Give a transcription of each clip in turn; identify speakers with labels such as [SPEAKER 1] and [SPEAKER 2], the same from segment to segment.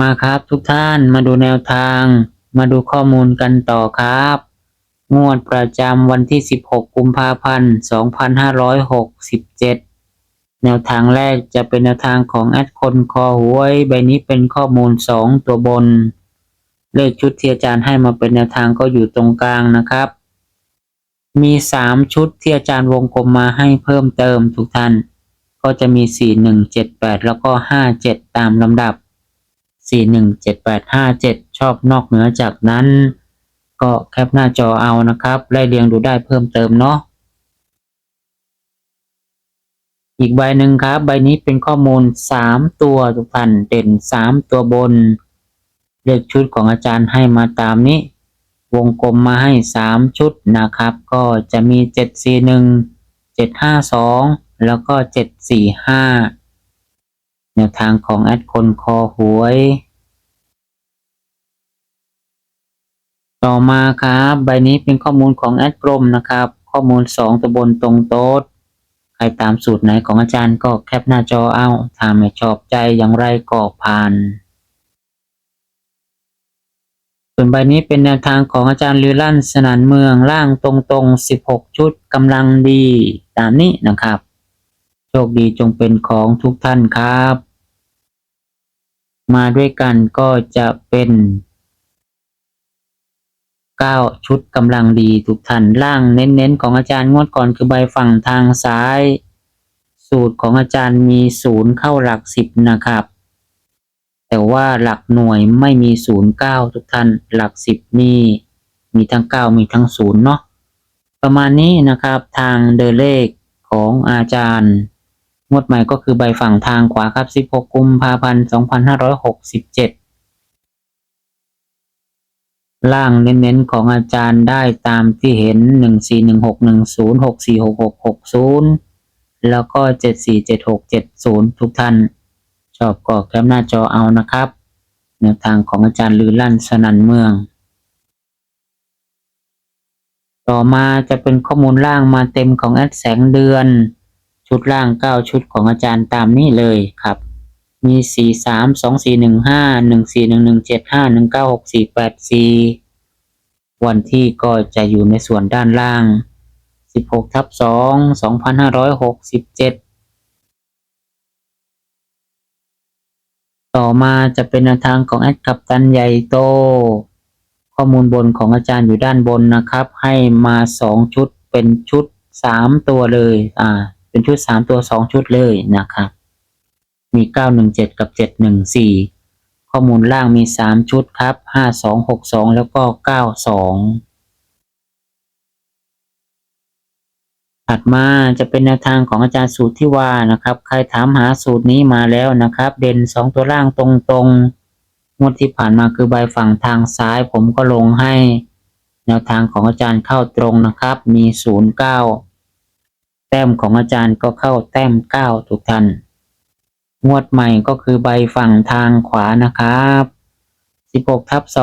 [SPEAKER 1] มาครับทุกท่านมาดูแนวทาง มาดูข้อมูลกันต่อครับ งวดประจำวันที่ 16 กุมภาพันธ์ 2567 แนวทางแรกจะเป็นแนวทางของแอดคนคอหวย ใบนี้เป็นข้อมูล 2 ตัวบน เลขชุดที่อาจารย์ให้มาเป็นแนวทางก็อยู่ตรงกลางนะครับ มี 3 ชุดที่อาจารย์วงกลมมาให้เพิ่มเติมทุกท่าน ก็จะมี 4 1 7 8 แล้วก็ 5 7 ตามลำดับ สี่หนึ่งเจ็ดแปดห้าเจ็ดชอบนอกเหนือจากนั้น ก็แคปหน้าจอเอานะครับ ไล่เรียงดูได้เพิ่มเติมเนาะอีกใบหนึ่งครับ ใบนี้เป็นข้อมูลสามตัวทุกท่านเด่นสามตัวบน เลขชุดของอาจารย์ให้มาตามนี้ วงกลมมาให้สามชุดนะครับ ก็จะมีเจ็ดสี่หนึ่งเจ็ดห้าสองแล้วก็เจ็ดสี่ห้า แนวทางของแอดคนคอหวย ต่อมาครับใบนี้เป็นข้อมูลของแอดกรมนะครับ ข้อมูล 2ตัวบนตรงโต๊ดใครตามสูตรไหนของอาจารย์ก็แคปหน้าจอเอาถ้าไม่ชอบใจอย่างไรก็ผ่านส่วนใบนี้เป็นแนวทางของอาจารย์ลือลั่นสนานเมืองล่างตรงๆ 16 ชุดกำลังดี ตามนี้นะครับ โชคดีจงเป็นของทุกท่านครับ มาด้วยกันก็จะเป็น9ชุดกำลังดีทุกท่านล่างเน้นๆ ของอาจารย์งวดก่อนคือใบฝั่งทางซ้าย สูตรของอาจารย์มีศูนย์เข้าหลักสิบนะครับ แต่ว่าหลักหน่วยไม่มีศูนย์เก้าทุกท่านหลักสิบนี่มีทั้งเก้ามีทั้งศูนย์เนาะประมาณนี้นะครับทางเดินเลขของอาจารย์ งวดใหม่ก็คือใบฝั่งทางขวาครับ 16 กุมภาพันธ์2567 ล่างเน้นๆของอาจารย์ได้ตามที่เห็น 141610646660 แล้วก็ 747670 ทุกท่าน ชอบก็แคปหน้าจอเอานะครับแนวทางของอาจารย์ลือลั่นสนันเมือง ต่อมาจะเป็นข้อมูลล่างมาเต็มของแอดแสงเดือน ชุดล่าง9ชุดของอาจารย์ตามนี้เลยครับ มี4 3 2 4 1 5 1 4 1 1 7 5 1 9 6 4 8 4วันที่ก็จะอยู่ในส่วนด้านล่าง16ทับ2 2567ต่อมาจะเป็นแนวทางของแอดกัปตันใหญ่โต ข้อมูลบนของอาจารย์อยู่ด้านบนนะครับ ให้มาสองชุดเป็นชุดสามตัวเลย อ่า เป็นชุดสามตัวสองชุดเลยนะครับ มีเก้าหนึ่งเจ็ดกับเจ็ดหนึ่งสี่ข้อมูลล่างมีสามชุดครับห้าสองหกสองแล้วก็เก้าสองถัดมาจะเป็นแนวทางของอาจารย์สูตรที่ว่านะครับ ใครถามหาสูตรนี้มาแล้วนะครับ เด่นสองตัวล่างตรงๆงวดที่ผ่านมาคือใบฝั่งทางซ้าย ผมก็ลงให้ แนวทางของอาจารย์เข้าตรงนะครับ มีศูนย์เก้า ต้มของอาจารย์ก็เข้าแต้มเก้าทุกท่าน งวดใหม่ก็คือใบฝั่งทางขวานะครับ16ทับ2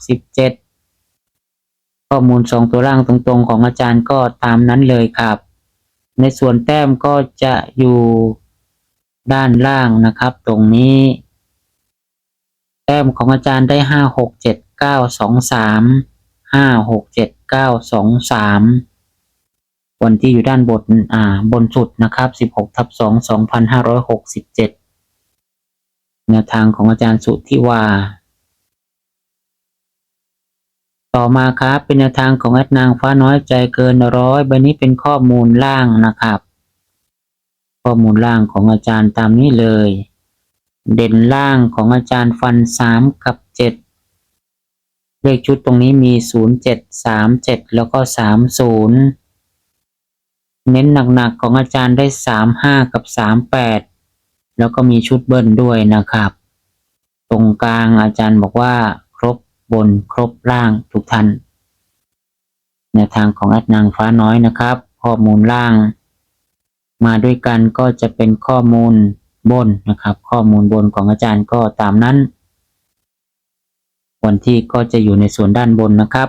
[SPEAKER 1] 2567ข้อมูลสองตัวล่างตรงๆของอาจารย์ก็ตามนั้นเลยครับ ในส่วนแต้มก็จะอยู่ด้านล่างนะครับ ตรงนี้ แต้มของอาจารย์ได้ห้าหกเจ็ดเก้าสองสามห้าหกเจ็ดเก้าสองสาม วันที่อยู่ด้านบนอ่าบนสุดนะครับสิบหกทับสองสองพันห้าร้อยหกสิบเจ็ดแนวทางของอาจารย์สุทธิวา ต่อมาครับเป็นแนวทางของแอดนางฟ้าน้อยใจเกินร้อยใบนี้เป็นข้อมูลล่างนะครับ ข้อมูลล่างของอาจารย์ตามนี้เลย เด่นล่างของอาจารย์ฟันสามกับเจ็ดเลขชุดตรงนี้มีศูนย์เจ็ดสามเจ็ดแล้วก็สามศูนย์ เน้นหนักๆของอาจารย์ได้สามห้ากับสามแปดแล้วก็มีชุดเบิ้ลด้วยนะครับ ตรงกลางอาจารย์บอกว่าครบบนครบล่างทุกท่านแนวทางของแอดนางฟ้าน้อยนะครับ ข้อมูลล่าง มาด้วยกันก็จะเป็นข้อมูลบนนะครับ ข้อมูลบนของอาจารย์ก็ตามนั้น วันที่ก็จะอยู่ในส่วนด้านบนนะครับ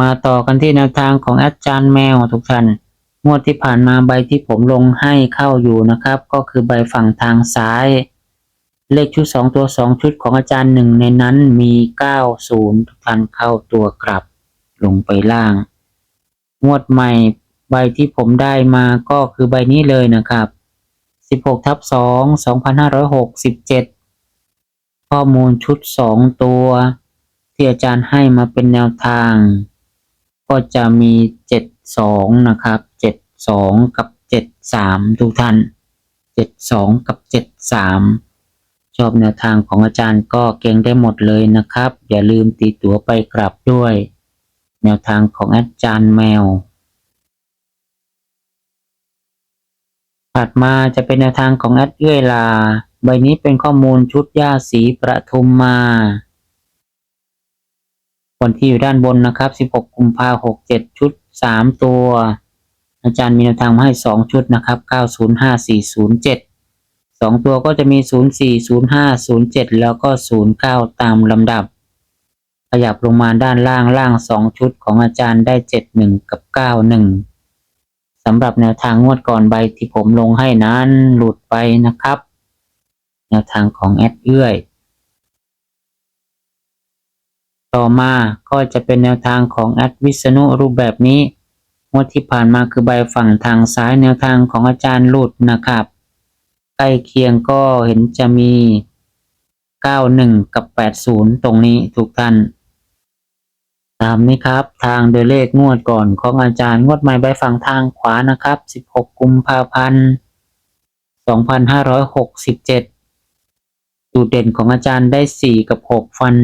[SPEAKER 1] มาต่อกันที่แนวทางของอาจารย์แมวทุกท่าน งวดที่ผ่านมาใบที่ผมลงให้เข้าอยู่นะครับ ก็คือใบฝั่งทางซ้าย เลขชุดสองตัวสองชุดของอาจารย์หนึ่งในนั้นมีเก้าศูนย์ทุกท่านเข้าตัวกลับลงไปล่าง งวดใหม่ใบที่ผมได้มาก็คือใบนี้เลยนะครับสิบหกทับสองสองพันห้าร้อยหกสิบเจ็ดข้อมูลชุดสองตัว ที่อาจารย์ให้มาเป็นแนวทาง ก็จะมีเจ็ดสองนะครับเจ็ดสองกับเจ็ดสามทุกท่านเจ็ดสองกับเจ็ดสามชอบแนวทางของอาจารย์ก็เก่งได้หมดเลยนะครับ อย่าลืมตีตั๋วไปกลับด้วย แนวทางของอาจารย์แมว ถัดมาจะเป็นแนวทางของแอดเอื้อยลา ใบนี้เป็นข้อมูลชุดย่าสีประทุมมา วันที่อยู่ด้านบนนะครับ 16 กุมภาพันธ์67ชุด 3 ตัว อาจารย์มีแนวทางมาให้ 2 ชุดนะครับ 905407 2 ตัวก็จะมี 040507 แล้วก็ 09 ตามลำดับ ขยับลงมาด้านล่างล่าง 2 ชุดของอาจารย์ได้ 71 กับ 91 สำหรับแนวทางงวดก่อนใบที่ผมลงให้นั้นหลุดไปนะครับ แนวทางของแอดเอื้อย ต่อมาก็จะเป็นแนวทางของแอดวิษณุรูปแบบนี้งวดที่ผ่านมาคือใบฝั่งทางซ้ายแนวทางของอาจารย์หลุดนะครับ ใกล้เคียงก็เห็นจะมี 91 กับ 80 ตรงนี้ทุกท่านตามนี้ครับ ทางโดยเลขงวดก่อนของอาจารย์งวดใหม่ใบฝั่งทางขวานะครับ 16 กุมภาพันธ์ 2567 จุดเด่นของอาจารย์ได้ 4 กับ 6 ฟัน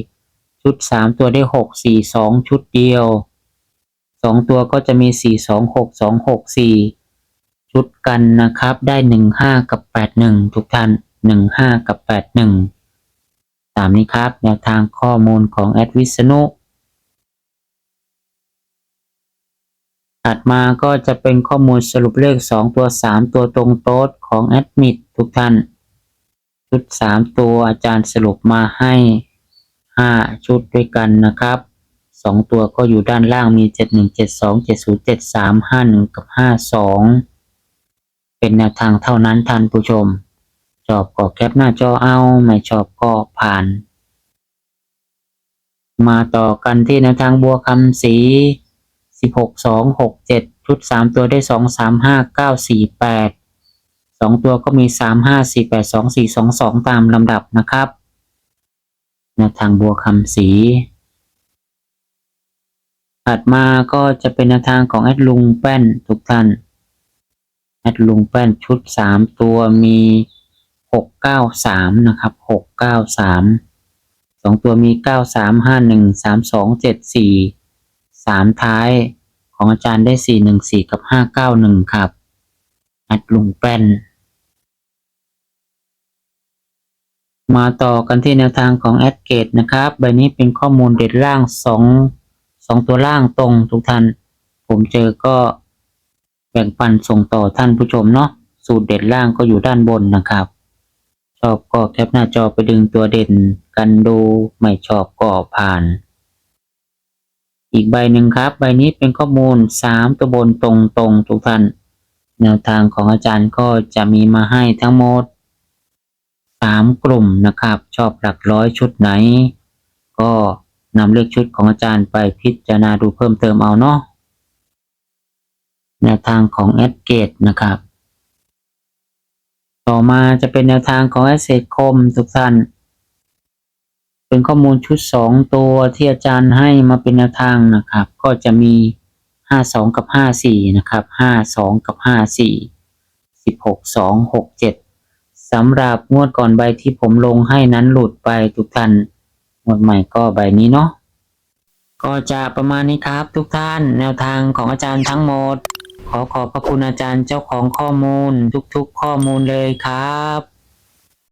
[SPEAKER 1] 4 ชุด3ตัวได้6 4 2ชุดเดียว2ตัวก็จะมี4 2 6 2 6 4ชุดกันนะครับ ได้15กับ81ทุกท่าน15กับ81ตามนี้ครับ แนวทางข้อมูลของแอดวิษณุถัดมาก็จะเป็นข้อมูลสรุปเลข 2 ตัว 3 ตัวตรงโต๊ดของแอดมิดทุกท่าน ชุด 3 ตัวอาจารย์สรุปมาให้ 5 ชุดด้วยกันนะครับ 2 ตัวก็อยู่ด้านล่างมี 71 72 70 73 51 กับ 52 เป็นแนวทางเท่านั้นท่านผู้ชม ชอบก็แคปหน้าจอเอา ไม่ชอบก็ผ่าน มาต่อกันที่แนวทางบัวคำสีสิบหกสองหกเจ็ดชุดสามตัวได้สองสามห้าเก้าสี่แปดสองตัวก็มีสามห้าสี่แปดสองสี่สองสองตามลำดับนะครับ แนวทางบัวคำสีถัดมาก็จะเป็นแนวทางของแอดลุงแป้นทุกท่าน แอดลุงแป้นชุดสามตัวมีหกเก้าสามนะครับหกเก้าสามสองตัวมีเก้าสามห้าหนึ่งสามสองเจ็ดสี่สามท้ายของอาจารย์ได้สี่หนึ่งสี่กับห้าเก้าหนึ่งครับ แอัดลุงแป้น มาต่อกันที่แนวทางของแอดเกตนะครับ ใบนี้เป็นข้อมูลเด็ดล่างสองสองตัวล่างตรงทุกท่าน ผมเจอก็แบ่งปันส่งต่อท่านผู้ชมเนาะ สูตรเด็ดล่างก็อยู่ด้านบนนะครับ ชอบก็แคปหน้าจอไปดึงตัวเด่นกันดู ไม่ชอบก็ผ่าน อีกใบหนึ่งครับ ใบนี้เป็นข้อมูลสามตัวบนตรงตรงๆทุกท่าน แนวทางของอาจารย์ก็จะมีมาให้ทั้งหมด สามกลุ่มนะครับ ชอบหลักร้อยชุดไหน ก็นำเลขชุดของอาจารย์ไปพิจารณาดูเพิ่มเติมเอาเนาะแนวทางของแอดเกตนะครับ ต่อมาจะเป็นแนวทางของแอสเซทคมทุกท่านเป็นข้อมูลชุดสองตัวที่อาจารย์ให้มาเป็นแนวทางนะครับ ก็จะมีห้าสองกับห้าสี่นะครับห้าสองกับห้าสี่สิบหก สำหรับงวดก่อนใบที่ผมลงให้นั้นหลุดไปทุกท่านงวดใหม่ก็ใบนี้เนาะก็จะประมาณนี้ครับ ทุกท่านแนวทางของอาจารย์ทั้งหมด ขอขอบพระคุณอาจารย์เจ้าของข้อมูลทุกๆข้อมูลเลยครับ